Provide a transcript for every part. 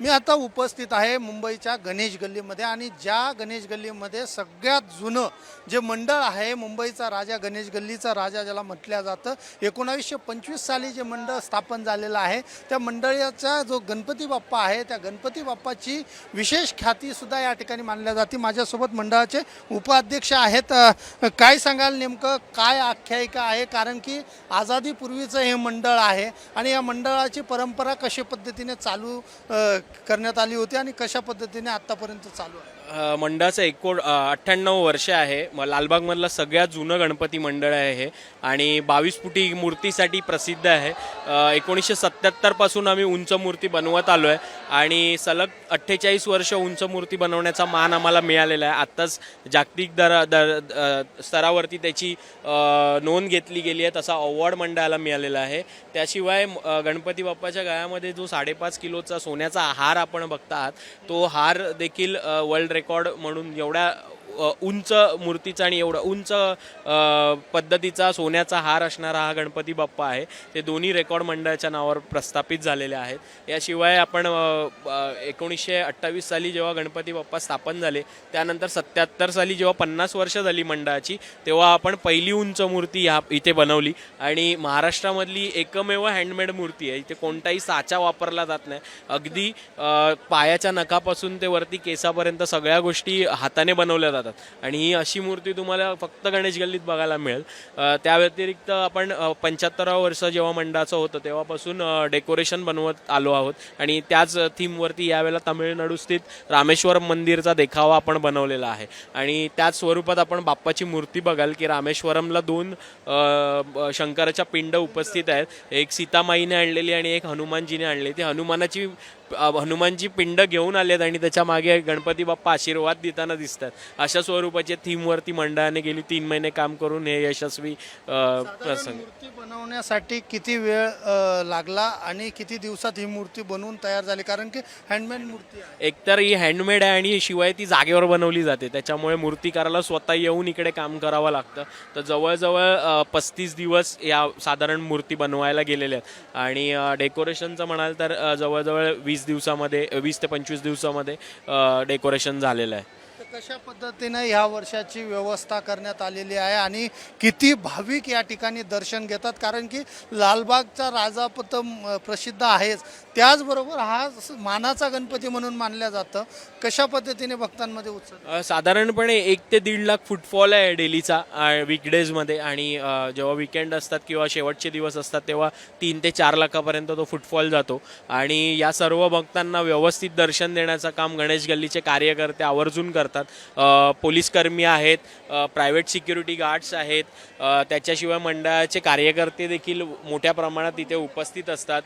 मी आता उपस्थित आहे मुंबईच्या गणेश गल्लीमध्ये आणि ज्या गणेश गल्लीमध्ये सगळ्यात जुनं जे मंडळ आहे मुंबईचा राजा गणेश गल्लीचा राजा ज्याला म्हटलं जातं एकोणावीसशे पंचवीस साली जे मंडळ स्थापन झालेलं आहे त्या मंडळाचा जो गणपती बाप्पा आहे त्या गणपती बाप्पाची विशेष ख्यातीसुद्धा या ठिकाणी मानल्या जाते. माझ्यासोबत मंडळाचे उपाध्यक्ष आहेत. काय सांगाल नेमकं? काय आख्यायिका आहे? कारण की आझादीपूर्वीचं हे मंडळ आहे आणि या मंडळाची परंपरा कशा पद्धतीने चालू करण्यात आली होती आणि कशा पद्धतीने आत्तापर्यंत चालू आहे? अ, मंडळाचं एकोण अठ्ठ्याण्णव वर्ष आहे. म लालबागमधलं सगळ्यात जुनं गणपती मंडळ आहे हे. आणि बावीस फुटी मूर्तीसाठी प्रसिद्ध आहे. अ, एकोणीसशे सत्याहत्तरपासून आम्ही उंच मूर्ती बनवत आलो आहे. आणि सलग अठ्ठेचाळीस वर्ष उंच मूर्ती बनवण्याचा मान आम्हाला मिळालेला आहे. आत्ताच जागतिक दर दर अ, स्तरावरती त्याची अ, नोंद घेतली गेली आहे. तसा अवॉर्ड मंडळाला मिळालेला आहे. त्याशिवाय अ, गणपती बाप्पाच्या गळ्यामध्ये जो साडेपाच किलोचा सोन्याचा हार आपण बघता आहात तो हार देखील वर्ल्ड रेकॉर्ड म्हणून एवढ्या उंच मूर्तीचा आणि एवढा उंच पद्धतीचा सोन्याचा हार असणारा हा गणपती बाप्पा आहे. ते दोन्ही रेकॉर्ड मंडळाच्या नावावर प्रस्थापित झालेले आहेत. याशिवाय आपण एकोणीसशे अठ्ठावीस साली जेव्हा गणपती बाप्पा स्थापन झाले त्यानंतर सत्याहत्तर साली जेव्हा पन्नास वर्ष झाली मंडळाची तेव्हा आपण पहिली उंच मूर्ती ह्या इथे बनवली. आणि महाराष्ट्रामधली एकमेव हँडमेड मूर्ती आहे. इथे कोणताही साचा वापरला जात नाही. अगदी पायाच्या नखापासून ते वरती केसापर्यंत सगळ्या गोष्टी हाताने बनवल्या जातात. आणि ही अशी मूर्ती तुम्हाला फक्त गणेश गल्लीत बघायला मिळेल. त्या व्यतिरिक्त आपण पंच्याहत्तरावं वर्ष जेव्हा मंडळाचं होतं तेव्हापासून डेकोरेशन बनवत आलो आहोत. आणि त्याच थीमवरती यावेळेला तमिळनाडू स्थित रामेश्वरम मंदिरचा देखावा आपण बनवलेला आहे. आणि त्याच स्वरूपात आपण बाप्पाची मूर्ती बघाल की रामेश्वरमला दोन शंकराच्या पिंड उपस्थित आहेत. एक सीतामाईने आणलेली आणि एक हनुमानजीने आणली ती हनुमानाची हनुमानची पिंड घेऊन आलेत आणि त्याच्यामागे गणपती बाप्पा आशीर्वाद देताना दिसतात. अशा स्वरूपाच्या थीमवरती मंडळाने गेली तीन महिने काम करून हे यशस्वी प्रसंग. मूर्ती बनवण्यासाठी किती वेळ लागला आणि किती दिवसात ही मूर्ती बनवून तयार झाली? कारण की हँडमेड मूर्ती एकतर ही हँडमेड आहे आणि शिवाय ती जागेवर बनवली जाते. त्याच्यामुळे मूर्तिकाराला स्वतः येऊन इकडे काम करावं लागतं. तर जवळजवळ पस्तीस दिवस या साधारण मूर्ती बनवायला गेलेल्या आहेत. आणि डेकोरेशनचं म्हणाल तर जवळजवळ वीस वीस दिवसामध्ये वीस ते पंचवीस दिवसामध्ये डेकोरेशन झालेलं आहे. कशा पद्धतीने ह्या वर्षाची व्यवस्था करण्यात आलेली आहे आणि किती भाविक या ठिकाणी दर्शन घेतात? कारण की लालबागचा राजापत म- प्रसिद्ध आहेच. त्याचबरोबर हा स- मानाचा गणपती म्हणून मानल्या जातं. कशा पद्धतीने भक्तांमध्ये उत्सव साधारणपणे एक ते दीड लाख फुटफॉल आहे डेलीचा विकडेजमध्ये आणि जेव्हा विकेंड असतात किंवा शेवटचे दिवस असतात तेव्हा तीन ते चार लाखापर्यंत तो फुटफॉल जातो. आणि या सर्व भक्तांना व्यवस्थित दर्शन देण्याचं काम गणेश गल्लीचे कार्यकर्ते आवर्जून करतात. अ, पोलीसकर्मी आहेत प्रायव्हेट सिक्युरिटी गार्ड्स आहेत त्याच्याशिवाय मंडळाचे कार्यकर्ते देखील मोठ्या प्रमाणात तिथे उपस्थित असतात.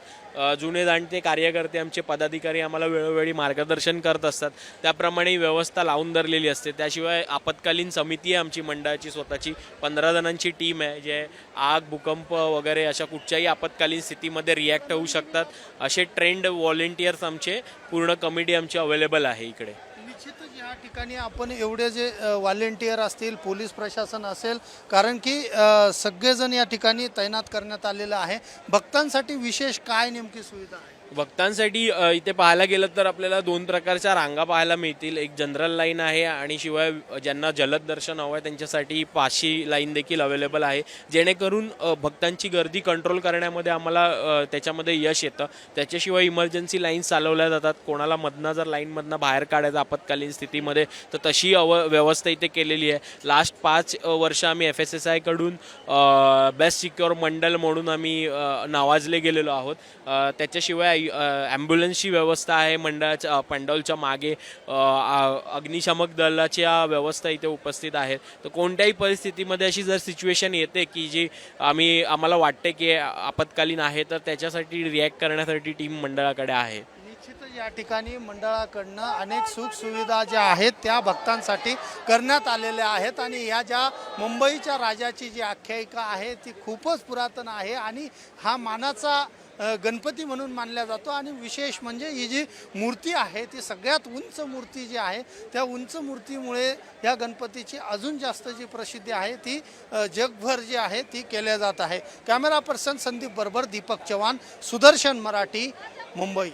जुने जाणते कार्यकर्ते आमचे पदाधिकारी आम्हाला वेळोवेळी मार्गदर्शन करत असतात. त्याप्रमाणे व्यवस्था लावून धरलेली असते. त्याशिवाय आपत्कालीन समिती आहे आमची मंडळाची स्वतःची. पंधरा जणांची टीम आहे जे आग भूकंप वगैरे अशा कुठच्याही आपत्कालीन स्थितीमध्ये रिॲक्ट होऊ शकतात. असे ट्रेंड व्हॉलेंटियर्स आमचे पूर्ण कमिटी आमची अवेलेबल आहे इकडे. निश्चितच या ठिकाणी आपण एवढे जे व्हॉलेंटियर असतील पोलीस प्रशासन असेल कारण की सगळेजण या ठिकाणी तैनात करण्यात आलेलं आहे. भक्तांसाठी विशेष काय नेमकी सुविधा आहे? भक्तांसाठी अ, इथे पाहायला गेलं तर आपल्याला दोन प्रकारच्या रांगा पाहायला मिळतील. एक जनरल लाईन आहे आणि शिवाय ज्यांना जलद दर्शन हवं आहे त्यांच्यासाठी पाशी लाईन देखील अवेलेबल आहे. जेणेकरून अ, भक्तांची गर्दी कंट्रोल करण्यामध्ये आम्हाला अ, त्याच्यामध्ये यश येतं. त्याच्याशिवाय इमर्जन्सी लाईन्स चालवल्या जातात. कोणाला मधनं जर लाईनमधनं बाहेर काढायचं आपत्कालीन स्थितीमध्ये तर तशी अव व्यवस्था इथे केलेली आहे. लास्ट पाच अ, वर्ष आम्ही एफ एस एस आयकडून बेस्ट सिक्युअर मंडल म्हणून आम्ही अ, नावाजले गेलेलो आहोत. अ, त्याच्याशिवाय ॲम्ब्युलन्सची व्यवस्था आहे मंडळाच्या पंडॉलच्या मागे अग्निशामक दलाच्या व्यवस्था इथे उपस्थित आहेत. तर कोणत्याही परिस्थितीमध्ये अशी जर सिच्युएशन येते की जी आम्ही आम्हाला वाटते की आपत्कालीन आहे तर त्याच्यासाठी रिॲक्ट करण्यासाठी टीम मंडळाकडे आहे. या ठिकाणी मंडळाकडनं अनेक सुखसुविधा ज्या आहेत त्या भक्तांसाठी करण्यात आलेल्या आहेत आणि या ज्या मुंबईच्या राजाची जी आख्यायिका आहे ती खूपच पुरातन आहे आणि हा मानाचा गणपती म्हणून मानला जातो आणि विशेष म्हणजे ही जी मूर्ती आहे ती सगळ्यात उंच मूर्ती जी आहे त्या उंच मूर्तीमुळे या गणपतीची अजून जास्त जी प्रसिद्धी आहे ती जगभर जी आहे ती केल्या जात आहे. कॅमेरा पर्सन संदीप बरोबर दीपक चव्हाण सुदर्शन मराठी मुंबई.